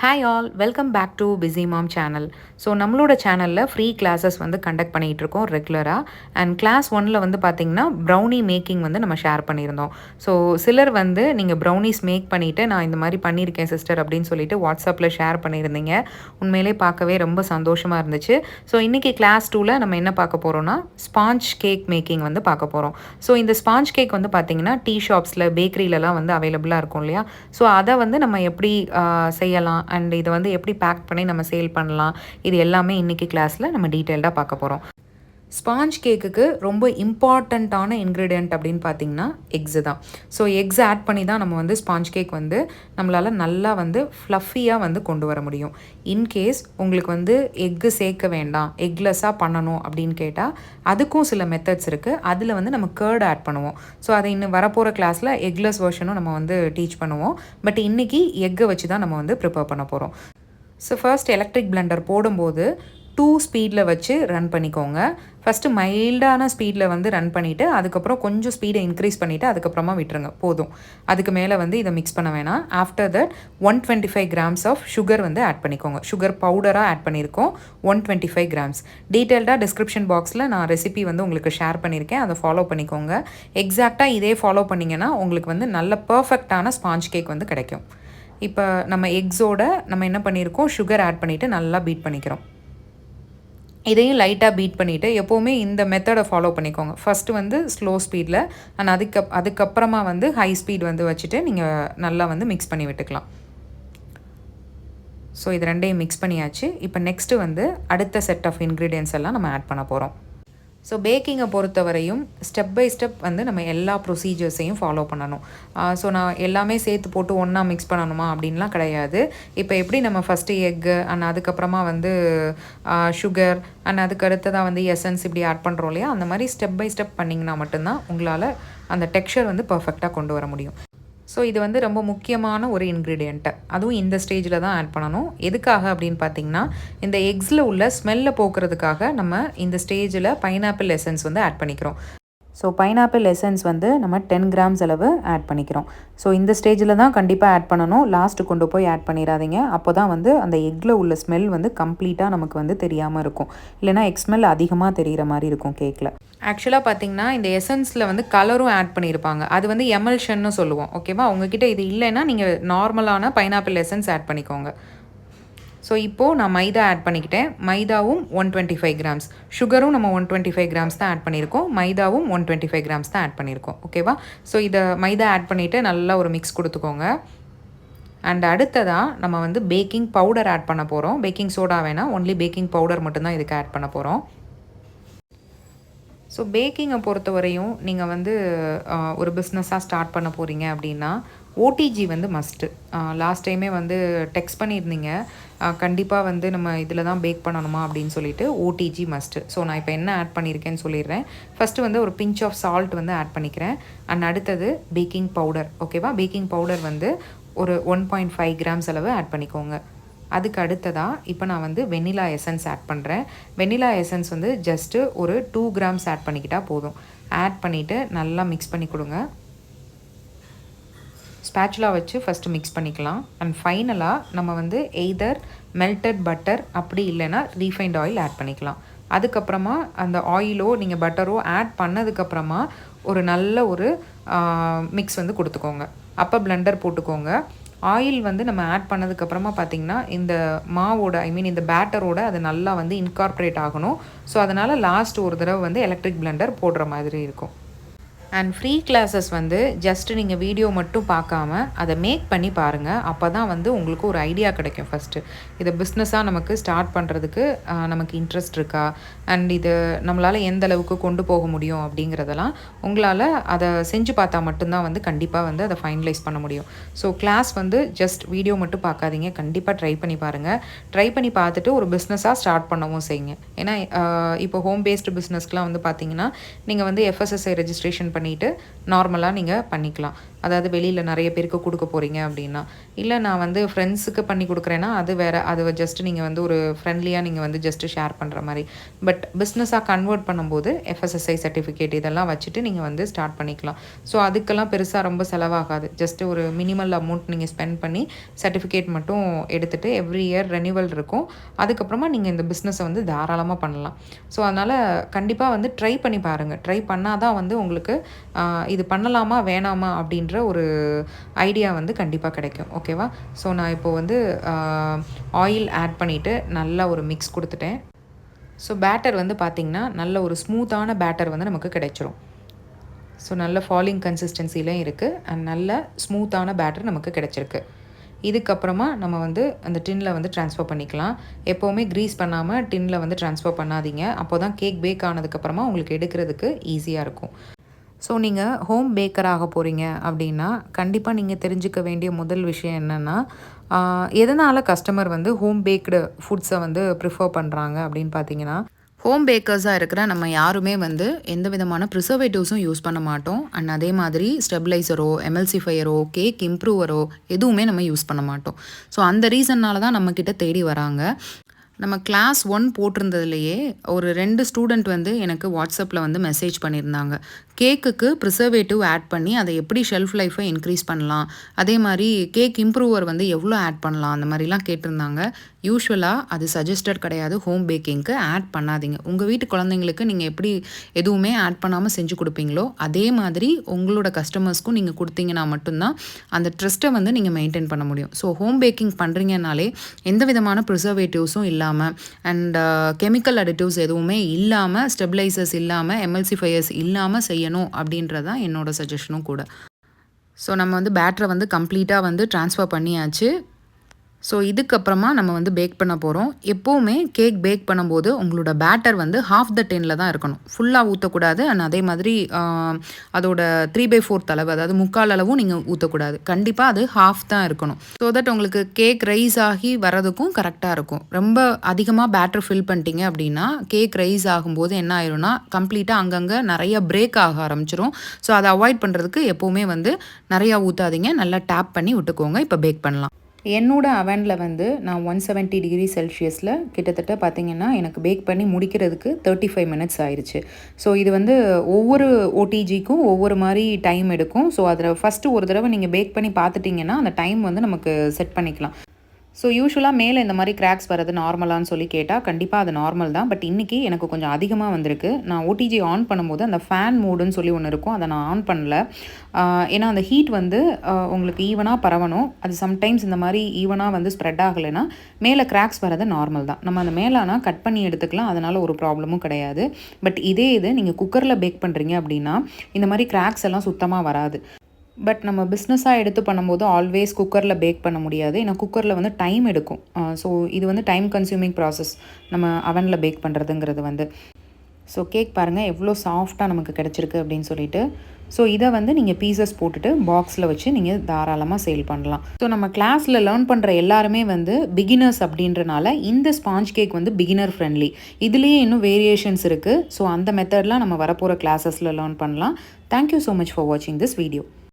Hi all welcome back to busy mom channel so நம்மளோட சேனலில் free classes வந்து conduct பண்ணிகிட்டு இருக்கோம் ரெகுலராக அண்ட் கிளாஸ் ஒனில் வந்து பார்த்திங்கன்னா ப்ரௌனி மேக்கிங் வந்து நம்ம ஷேர் பண்ணியிருந்தோம். ஸோ சிலர் வந்து நீங்கள் ப்ரௌனிஸ் மேக் பண்ணிவிட்டு நான் இந்த மாதிரி பண்ணியிருக்கேன் சிஸ்டர் அப்படின்னு சொல்லிட்டு வாட்ஸ்அப்பில் ஷேர் பண்ணியிருந்தீங்க. உண்மையிலே பார்க்கவே ரொம்ப சந்தோஷமாக இருந்துச்சு. ஸோ இன்றைக்கி கிளாஸ் டூவில் நம்ம என்ன பார்க்க போகிறோம்னா ஸ்பாஞ்ச் கேக் மேக்கிங் வந்து பார்க்க போகிறோம் ஸோ இந்த ஸ்பாஞ்ச் கேக் வந்து பார்த்திங்கன்னா டீ ஷாப்ஸில் பேக்கரியிலலாம் வந்து அவைலபிளாக இருக்கும் இல்லையா? ஸோ அதை வந்து நம்ம எப்படி செய்யலாம்? அண்ட் இதை வந்து எப்படி பேக் பண்ணி நம்ம சேல் பண்ணலாம் இது எல்லாமே இன்றைக்கி கிளாஸில் நம்ம டீட்டெயில்டாக பார்க்க போகிறோம் ஸ்பாஞ்ச் கேக்குக்கு ரொம்ப இம்பார்ட்டண்ட்டான இன்க்ரீடியன்ட் அப்படின்னு பார்த்தீங்கன்னா எக்ஸு தான். ஸோ எக்ஸ் ஆட் பண்ணி தான் நம்ம வந்து ஸ்பாஞ்ச் கேக் வந்து நம்மளால் நல்லா வந்து ஃப்ளஃபியாக வந்து கொண்டு வர முடியும். இன்கேஸ் உங்களுக்கு வந்து எக்கு சேர்க்க வேண்டாம் எக்லெஸ்ஸாக பண்ணணும் அப்படின்னு கேட்டால் அதுக்கும் சில மெத்தட்ஸ் இருக்குது அதில் வந்து நம்ம கேர்டு ஆட் பண்ணுவோம். ஸோ அதை இன்னும் வரப்போகிற கிளாஸில் எக்லெஸ் வெர்ஷனும் நம்ம வந்து டீச் பண்ணுவோம். பட் இன்றைக்கி எக்கை வச்சு தான் நம்ம வந்து ப்ரிப்பேர் பண்ண போகிறோம் ஸோ ஃபர்ஸ்ட் எலக்ட்ரிக் பிளெண்டர் போடும்போது டூ ஸ்பீடில் வச்சு ரன் பண்ணிக்கோங்க. ஃபஸ்ட்டு மைல்டான ஸ்பீடில் வந்து ரன் பண்ணிவிட்டு அதுக்கப்புறம் கொஞ்சம் ஸ்பீடை இன்க்ரீஸ் பண்ணிவிட்டு அதுக்கப்புறமா விட்டுருங்க. போதும். அதுக்கு மேலே வந்து இதை மிக்ஸ் பண்ண வேணாம். After that one twenty five grams of sugar வந்து ஆட் பண்ணிக்கோங்க. சுகர் பவுடராக ஆட் பண்ணியிருக்கோம். ஒன் டுவெண்ட்டி ஃபைவ் கிராம்ஸ் டீட்டெயில்டாக டிஸ்கிரிப்ஷன் பாக்ஸில் நான் ரெசிபி வந்து உங்களுக்கு ஷேர் பண்ணியிருக்கேன். அதை ஃபாலோ பண்ணிக்கோங்க. எக்ஸாக்டாக இதே ஃபாலோ பண்ணிங்கன்னா உங்களுக்கு வந்து நல்ல பர்ஃபெக்டான ஸ்பாஞ்ச் கேக் வந்து கிடைக்கும். இப்போ நம்ம எக்ஸோட நம்ம என்ன பண்ணியிருக்கோம்? சுகர் ஆட் பண்ணிவிட்டு நல்லா பீட் பண்ணிக்கிறோம். இதையும் லைட்டாக பீட் பண்ணிவிட்டு எப்போவுமே இந்த மெத்தடை ஃபாலோ பண்ணிக்கோங்க. ஃபஸ்ட்டு வந்து ஸ்லோ ஸ்பீடில் அண்ட் அதுக்கு அதுக்கப்புறமா வந்து ஹை ஸ்பீட் வந்து வச்சுட்டு நீங்கள் நல்லா வந்து மிக்ஸ் பண்ணி விட்டுக்கலாம். ஸோ இது ரெண்டையும் மிக்ஸ் பண்ணியாச்சு. இப்போ நெக்ஸ்ட்டு வந்து அடுத்த செட் ஆஃப் இன்க்ரீடியன்ஸ் எல்லாம் நம்ம ஆட் பண்ண போகிறோம் ஸோ பேக்கிங்கை பொறுத்தவரையும் ஸ்டெப் பை ஸ்டெப் வந்து நம்ம எல்லா ப்ரொசீஜர்ஸையும் ஃபாலோ பண்ணணும். ஸோ நான் எல்லாமே சேர்த்து போட்டு ஒன்றா மிக்ஸ் பண்ணணுமா அப்படின்லாம் கிடையாது. இப்போ எப்படி நம்ம ஃபஸ்ட்டு எக்கு அண்ட் அதுக்கப்புறமா வந்து சுகர் அண்ட் அதுக்கு அடுத்ததாக வந்து எசன்ஸ் இப்படி ஆட் பண்ணுறோம் இல்லையா? அந்த மாதிரி ஸ்டெப் பை ஸ்டெப் பண்ணிங்கன்னா மட்டும்தான் உங்களால் அந்த டெக்ஸ்சர் வந்து பர்ஃபெக்டாக கொண்டு வர முடியும். ஸோ இது வந்து ரொம்ப முக்கியமான ஒரு இன்க்ரீடியண்ட்டு அதுவும் இந்த ஸ்டேஜில் தான் ஆட் பண்ணணும். எதுக்காக அப்படின்னு பார்த்தீங்கன்னா இந்த எக்ஸில் உள்ள ஸ்மெல்லை போக்குறதுக்காக நம்ம இந்த ஸ்டேஜில் பைனாப்பிள் எசன்ஸ் வந்து ஆட் பண்ணிக்கிறோம். ஸோ பைனாப்பிள் எசன்ஸ் வந்து நம்ம டென் கிராம்ஸ் அளவு ஆட் பண்ணிக்கிறோம். ஸோ இந்த ஸ்டேஜில் தான் கண்டிப்பாக ஆட் பண்ணணும். லாஸ்ட்டு கொண்டு போய் ஆட் பண்ணிடாதீங்க. அப்போ தான் வந்து அந்த எக்கில் உள்ள ஸ்மெல் வந்து கம்ப்ளீட்டாக நமக்கு வந்து தெரியாமல் இருக்கும். இல்லைனா எக் ஸ்மெல் அதிகமாக தெரிகிற மாதிரி இருக்கும் கேக்கில் ஆக்சுவலாக பார்த்தீங்கன்னா இந்த எசன்ஸில் வந்து கலரும் ஆட் பண்ணியிருப்பாங்க. அது வந்து எமல்ஷன்னு சொல்லுவோம். ஓகேவா உங்ககிட்ட இது இல்லைன்னா நீங்கள் நார்மலான பைனாப்பிள் எசன்ஸ் ஆட் பண்ணிக்கோங்க. ஸோ இப்போது நான் மைதா ஆட் பண்ணிக்கிட்டேன். மைதாவும் ஒன் டுவெண்ட்டி ஃபைவ் கிராம்ஸ் சுகரும் நம்ம ஒன் டுவெண்ட்டி ஃபைவ் கிராம்ஸ் தான் ஆட் பண்ணியிருக்கோம். மைதாவும் ஒன் டுவெண்ட்டி ஃபைவ் கிராம்ஸ் தான் ஆட் பண்ணியிருக்கோம். ஓகேவா ஸோ இதை மைதா ஆட் பண்ணிவிட்டு நல்லா ஒரு மிக்ஸ் கொடுத்துக்கோங்க. அண்ட் அடுத்ததாக நம்ம வந்து பேக்கிங் பவுடர் ஆட் பண்ண போகிறோம் பேக்கிங் சோடா வேணால் ஒன்லி பேக்கிங் பவுடர் மட்டும்தான் இதுக்கு ஆட் பண்ண போகிறோம் ஸோ பேக்கிங்கை பொறுத்தவரையும் நீங்கள் வந்து ஒரு பிஸ்னஸாக ஸ்டார்ட் பண்ண போகிறீங்க அப்படின்னா ஓடிஜி வந்து மஸ்ட்டு லாஸ்ட் டைமே வந்து டெக்ஸ்ட் பண்ணியிருந்தீங்க. கண்டிப்பாக வந்து நம்ம இதில் தான் பேக் பண்ணணுமா அப்படின்னு சொல்லிட்டு ஓடிஜி மஸ்ட்டு ஸோ நான் இப்போ என்ன ஆட் பண்ணியிருக்கேன்னு சொல்லிடுறேன். ஃபஸ்ட்டு வந்து ஒரு பிஞ்ச் ஆஃப் சால்ட் வந்து ஆட் பண்ணிக்கிறேன். அண்ட் அடுத்தது பேக்கிங் பவுடர் ஓகேவா பேக்கிங் பவுடர் வந்து ஒரு ஒன் பாயிண்ட் ஃபைவ் கிராம்ஸ் அளவு ஆட் பண்ணிக்கோங்க. அதுக்கு அடுத்ததாக இப்போ நான் வந்து வெண்ணிலா எசன்ஸ் ஆட் பண்ணுறேன் வெண்ணிலா எசன்ஸ் வந்து ஜஸ்ட்டு ஒரு டூ கிராம்ஸ் ஆட் பண்ணிக்கிட்டால் போதும். ஆட் பண்ணிவிட்டு நல்லா மிக்ஸ் பண்ணி கொடுங்க. ஸ்பேச்சுலா வச்சு ஃபஸ்ட்டு மிக்ஸ் பண்ணிக்கலாம். அண்ட் ஃபைனலாக நம்ம வந்து எய்தர் மெல்டட் பட்டர் அப்படி இல்லைன்னா ரீஃபைண்ட் ஆயில் ஆட் பண்ணிக்கலாம். அதுக்கப்புறமா அந்த ஆயிலோ நீங்கள் பட்டரோ ஆட் பண்ணதுக்கப்புறமா ஒரு நல்ல ஒரு மிக்ஸ் வந்து கொடுத்துக்கோங்க. அப்போ பிளெண்டர் போட்டுக்கோங்க. ஆயில் வந்து நம்ம ஆட் பண்ணதுக்கப்புறமா பார்த்தீங்கன்னா இந்த மாவோட ஐ மீன் இந்த பேட்டரோட அது நல்லா வந்து இன்கார்ப்ரேட் ஆகணும். ஸோ அதனால் லாஸ்ட் ஒரு தடவை வந்து எலக்ட்ரிக் பிளெண்டர் போடுற மாதிரி இருக்கும். அண்ட் ஃப்ரீ கிளாஸஸ் வந்து ஜஸ்ட் நீங்கள் வீடியோ மட்டும் பார்க்காம அதை மேக் பண்ணி பாருங்கள் அப்போ தான் வந்து உங்களுக்கு ஒரு ஐடியா கிடைக்கும் ஃபஸ்ட்டு இதை பிஸ்னஸாக நமக்கு ஸ்டார்ட் பண்ணுறதுக்கு நமக்கு இன்ட்ரெஸ்ட் இருக்கா? அண்ட் இது நம்மளால் எந்த அளவுக்கு கொண்டு போக முடியும் அப்படிங்கிறதெல்லாம் உங்களால் அதை செஞ்சு பார்த்தா மட்டும்தான் வந்து கண்டிப்பாக வந்து அதை ஃபைனலைஸ் பண்ண முடியும். ஸோ கிளாஸ் வந்து ஜஸ்ட் வீடியோ மட்டும் பார்க்காதீங்க. கண்டிப்பாக ட்ரை பண்ணி பாருங்கள் ட்ரை பண்ணி பார்த்துட்டு ஒரு பிஸ்னஸாக ஸ்டார்ட் பண்ணவும் செய்யுங்க. ஏன்னா இப்போ ஹோம் பேஸ்டு பிஸ்னஸ்க்குலாம் வந்து பார்த்தீங்கன்னா நீங்கள் வந்து எஃப்எஸ்எஸ்ஐ ரெஜிஸ்ட்ரேஷன் பண்ணிவிட்டு நார்மலாக நீங்கள் பண்ணிக்கலாம். அதாவது வெளியில் நிறைய பேருக்கு கொடுக்க போகிறீங்க அப்படின்னா. இல்லை நான் வந்து ஃப்ரெண்ட்ஸுக்கு பண்ணி கொடுக்குறேன்னா அது வேறு அது ஜஸ்ட் நீங்கள் வந்து ஒரு ஃப்ரெண்ட்லியாக நீங்கள் வந்து ஜஸ்ட் ஷேர் பண்ணுற மாதிரி. பட் பிஸ்னஸாக கன்வெர்ட் பண்ணும்போது எஃப்எஸ்எஸ்ஐ சர்டிஃபிகேட் இதெல்லாம் வச்சுட்டு நீங்கள் வந்து ஸ்டார்ட் பண்ணிக்கலாம். ஸோ அதுக்கெல்லாம் பெருசாக ரொம்ப செலவாகாது. ஜஸ்ட் ஒரு மினிமல் அமௌண்ட் நீங்கள் ஸ்பெண்ட் பண்ணி சர்டிஃபிகேட் மட்டும் எடுத்துகிட்டு எவ்ரி இயர் ரெனியூவல் இருக்கும். அதுக்கப்புறமா நீங்கள் இந்த பிஸ்னஸை வந்து தாராளமாக பண்ணலாம். ஸோ அதனால் கண்டிப்பாக வந்து ட்ரை பண்ணி பாருங்கள் ட்ரை பண்ணால் தான் வந்து உங்களுக்கு இது பண்ணலாமா வேணாமா அப்படின்ற ஒரு ஐடியா வந்து கண்டிப்பாக கிடைக்கும். ஓகேவா ஸோ நான் இப்போது வந்து ஆயில் ஆட் பண்ணிவிட்டு நல்லா ஒரு மிக்ஸ் கொடுத்துட்டேன். ஸோ பேட்டர் வந்து பார்த்திங்கன்னா நல்ல ஒரு ஸ்மூத்தான பேட்டர் வந்து நமக்கு கிடைச்சிரும். ஸோ நல்ல ஃபாலிங் கன்சிஸ்டன்சிலையும் இருக்குது அண்ட் நல்ல ஸ்மூத்தான பேட்டர் நமக்கு கிடச்சிருக்கு. இதுக்கப்புறமா நம்ம வந்து அந்த டின்னில் வந்து ட்ரான்ஸ்ஃபர் பண்ணிக்கலாம். எப்போவுமே க்ரீஸ் பண்ணாமல் டின்னில் வந்து ட்ரான்ஸ்ஃபர் பண்ணாதீங்க. அப்போ தான் கேக் பேக் ஆனதுக்கப்புறமா உங்களுக்கு எடுக்கிறதுக்கு ஈஸியாக இருக்கும். ஸோ நீங்கள் ஹோம் பேக்கர் ஆக போகிறீங்க அப்படின்னா கண்டிப்பாக நீங்கள் தெரிஞ்சுக்க வேண்டிய முதல் விஷயம் என்னென்னா எதனால் கஸ்டமர் வந்து ஹோம் பேக்டு ஃபுட்ஸை வந்து ப்ரிஃபர் பண்ணுறாங்க அப்படின்னு பார்த்தீங்கன்னா ஹோம் பேக்கர்ஸாக இருக்கிற நம்ம யாருமே வந்து எந்த விதமான ப்ரிசர்வேட்டிவ்ஸும் யூஸ் பண்ண மாட்டோம். அண்ட் அதே மாதிரி ஸ்டெபிளைசரோ எம்எல்சிஃபையரோ கேக் இம்ப்ரூவரோ எதுவுமே நம்ம யூஸ் பண்ண மாட்டோம். ஸோ அந்த ரீசன்னால தான் நம்மக்கிட்ட தேடி வராங்க. நம்ம கிளாஸ் ஒன் போட்டிருந்ததுலையே ஒரு ரெண்டு ஸ்டூடெண்ட் வந்து எனக்கு வாட்ஸ்அப்பில் வந்து மெசேஜ் பண்ணியிருந்தாங்க. கேக்குக்கு ப்ரிசர்வேட்டிவ் ஆட் பண்ணி அதை எப்படி ஷெல்ஃப் லைஃப்பை இன்க்ரீஸ் பண்ணலாம்? அதே மாதிரி கேக் இம்ப்ரூவர் வந்து எவ்வளோ ஆட் பண்ணலாம்? அந்த மாதிரிலாம் கேட்டிருந்தாங்க. யூஸ்வலாக அது சஜஸ்டட் கிடையாது. ஹோம் பேக்கிங்க்கு ஆட் பண்ணாதீங்க. உங்கள் வீட்டு குழந்தைங்களுக்கு நீங்கள் எப்படி எதுவுமே ஆட் பண்ணாமல் செஞ்சு கொடுப்பீங்களோ அதே மாதிரி உங்களோட கஸ்டமர்ஸ்க்கும் நீங்கள் கொடுத்தீங்கன்னா மட்டும்தான் அந்த ட்ரெஸ்ட்டை வந்து நீங்கள் மெயின்டைன் பண்ண முடியும். ஸோ ஹோம் பேக்கிங் பண்ணுறீங்கனாலே எந்த விதமான ப்ரிசர்வேட்டிவ்ஸும் இல்லாமல் அண்ட் கெமிக்கல் அடிட்டிவ்ஸ் எதுவுமே இல்லாமல் ஸ்டெபிளைசர்ஸ் இல்லாமல் எம்எல்சிஃபையர்ஸ் இல்லாமல் செய்யணும் அப்படின்றது தான் என்னோடய சஜஷனும் கூட. ஸோ நம்ம வந்து பேட்டரை வந்து கம்ப்ளீட்டாக வந்து ட்ரான்ஸ்ஃபர் பண்ணியாச்சு. ஸோ இதுக்கப்புறமா நம்ம வந்து பேக் பண்ண போகிறோம் எப்போவுமே கேக் பேக் பண்ணும்போது உங்களோட பேட்டர் வந்து ஹாஃப் த டெனில் தான் இருக்கணும். ஃபுல்லாக ஊற்றக்கூடாது அண்ட் அதே மாதிரி அதோட த்ரீ பை ஃபோர்த் அளவு அதாவது முக்கால் அளவும் நீங்கள் ஊற்றக்கூடாது கண்டிப்பாக அது ஹாஃப் தான் இருக்கணும். ஸோ தட் உங்களுக்கு கேக் ரைஸ் ஆகி வரதுக்கும் கரெக்டாக இருக்கும். ரொம்ப அதிகமாக பேட்டர் ஃபில் பண்ணிட்டீங்க அப்படின்னா கேக் ரைஸ் ஆகும்போது என்ன ஆயிரும்னா கம்ப்ளீட்டாக அங்கங்கே நிறைய பிரேக் ஆக ஆரம்பிச்சிரும். ஸோ அதை அவாய்ட் பண்ணுறதுக்கு எப்போவுமே வந்து நிறையா ஊற்றாதீங்க நல்லா டேப் பண்ணி விட்டுக்கோங்க. இப்போ பேக் பண்ணலாம். என்னோடய அவனில் வந்து நான் ஒன் செவன்ட்டி டிகிரி செல்சியஸில் கிட்டத்தட்ட பார்த்திங்கன்னா எனக்கு பேக் பண்ணி முடிக்கிறதுக்கு தேர்ட்டி ஃபைவ் மினிட்ஸ் ஆயிடுச்சு ஸோ இது வந்து ஒவ்வொரு ஓடிஜிக்கும் ஒவ்வொரு மாதிரி டைம் எடுக்கும். ஸோ அதில் ஃபஸ்ட்டு ஒரு தடவை நீங்கள் பேக் பண்ணி பார்த்துட்டிங்கன்னா அந்த டைம் வந்து நமக்கு செட் பண்ணிக்கலாம். ஸோ யூஸ்வலாக மேலே இந்த மாதிரி கிராக்ஸ் வரது நார்மலான்னு சொல்லி கேட்டால் கண்டிப்பாக அது நார்மல் தான். பட் இன்றைக்கி எனக்கு கொஞ்சம் அதிகமாக வந்திருக்கு. நான் ஓடிஜி ஆன் பண்ணும்போது அந்த ஃபேன் மூடுன்னு சொல்லி ஒன்று இருக்கும். அதை நான் ஆன் பண்ணல. ஏன்னா அந்த ஹீட் வந்து உங்களுக்கு ஈவனாக பரவணும். அது சம்டைம்ஸ் இந்த மாதிரி ஈவனாக வந்து ஸ்ப்ரெட் ஆகலைன்னா மேலே கிராக்ஸ் வர்றது நார்மல் தான். நம்ம அந்த மேலானா கட் பண்ணி எடுத்துக்கலாம். அதனால் ஒரு ப்ராப்ளமும் கிடையாது. பட் இதே இது நீங்கள் குக்கரில் பேக் பண்ணுறீங்க அப்படின்னா இந்த மாதிரி கிராக்ஸ் எல்லாம் சுத்தமாக வராது. பட் நம்ம பிஸ்னஸாக எடுத்து பண்ணும்போது ஆல்வேஸ் குக்கரில் பேக் பண்ண முடியாது. ஏன்னா குக்கரில் வந்து டைம் எடுக்கும். ஸோ இது வந்து டைம் கன்சியூமிங் ப்ராசஸ் நம்ம அவனில் பேக் பண்ணுறதுங்கிறது வந்து. ஸோ கேக் பாருங்கள் எவ்வளோ சாஃப்டாக நமக்கு கிடச்சிருக்கு அப்படின்னு சொல்லிட்டு. ஸோ இதை வந்து நீங்கள் பீசஸ் போட்டுட்டு பாக்ஸில் வச்சு நீங்கள் தாராளமாக சேல் பண்ணலாம். ஸோ நம்ம கிளாஸில் லேர்ன் பண்ணுற எல்லாருமே வந்து பிகினர்ஸ் அப்படின்றனால இந்த ஸ்பாஞ்ச் கேக் வந்து பிகினர் ஃப்ரெண்ட்லி இதுலேயே இன்னும் வேரியேஷன்ஸ் இருக்குது ஸோ அந்த மெத்தட்லாம் நம்ம வரப்போகிற கிளாஸஸில் லேர்ன் பண்ணலாம். Thank you so much for வாட்சிங் திஸ் வீடியோ